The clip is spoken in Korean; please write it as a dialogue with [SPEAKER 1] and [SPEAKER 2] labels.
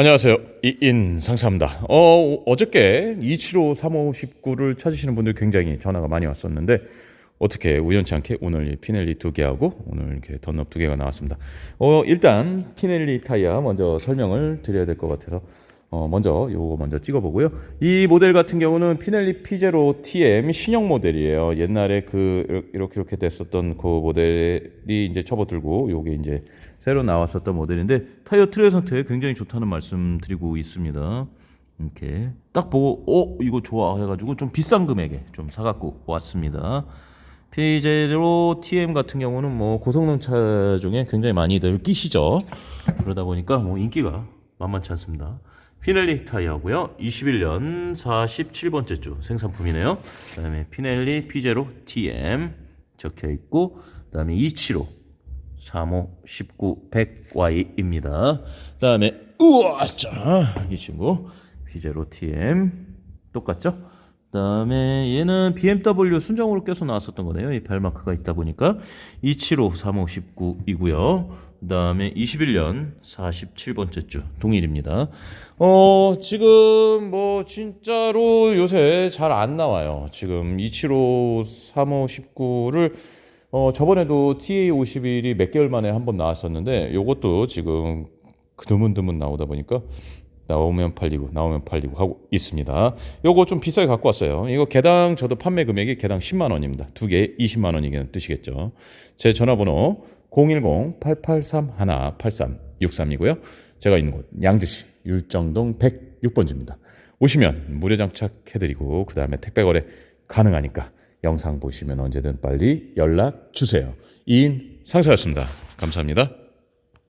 [SPEAKER 1] 안녕하세요. 이인 상사입니다. 어, 어저께 275 3519를 찾으시는 분들 굉장히 전화가 많이 왔었는데 어떻게 우연치 않게 오늘 이 피넬리 두 개하고 오늘 이렇게 던업 두 개가 나왔습니다. 어, 일단 피넬리 타이어 먼저 설명을 드려야 될 것 같아서 어, 먼저 요거 먼저 찍어보고요. 이 모델 같은 경우는 피넬리 피제로 TM 신형 모델이에요. 옛날에 그 이렇게 이렇게 됐었던 그 모델이 이제 접어들고 요게 이제 새로 나왔었던 모델인데 타이어 트레 상태 굉장히 좋다는 말씀 드리고 있습니다. 이렇게 딱 보고 어 이거 좋아 해가지고 좀 비싼 금액에 좀 사갖고 왔습니다. 피제로 TM 같은 경우는 뭐 고성능 차 중에 굉장히 많이들 끼시죠. 그러다 보니까 뭐 인기가 만만치 않습니다. 피넬리 타이어고요. 21년 47번째 주 생산품이네요. 그다음에 피넬리 피제로 TM 적혀 있고 그다음에 275 35 19 100Y입니다. 그다음에 우와 자 이 친구 피제로 TM 똑같죠? 그다음에 얘는 BMW 순정으로 껴서 나왔었던 거네요. 이 벨마크가 있다 보니까 275 35 19이고요. 그 다음에 21년 47번째 주 동일입니다. 어 지금 뭐 진짜로 요새 잘 안 나와요. 지금 275 35 19를 어 저번에도 TA51이 몇 개월 만에 한 번 나왔었는데 요것도 지금 드문드문 나오다 보니까 나오면 팔리고 나오면 팔리고 하고 있습니다. 요거 좀 비싸게 갖고 왔어요. 이거 개당 저도 판매 금액이 개당 10만 원입니다. 두개 20만 원이면 뜻이겠죠. 제 전화번호 010-8831-8363이고요. 제가 있는 곳 양주시 율정동 106번지입니다. 오시면 무료 장착해드리고 그 다음에 택배 거래 가능하니까 영상 보시면 언제든 빨리 연락 주세요. 이인 상사였습니다. 감사합니다.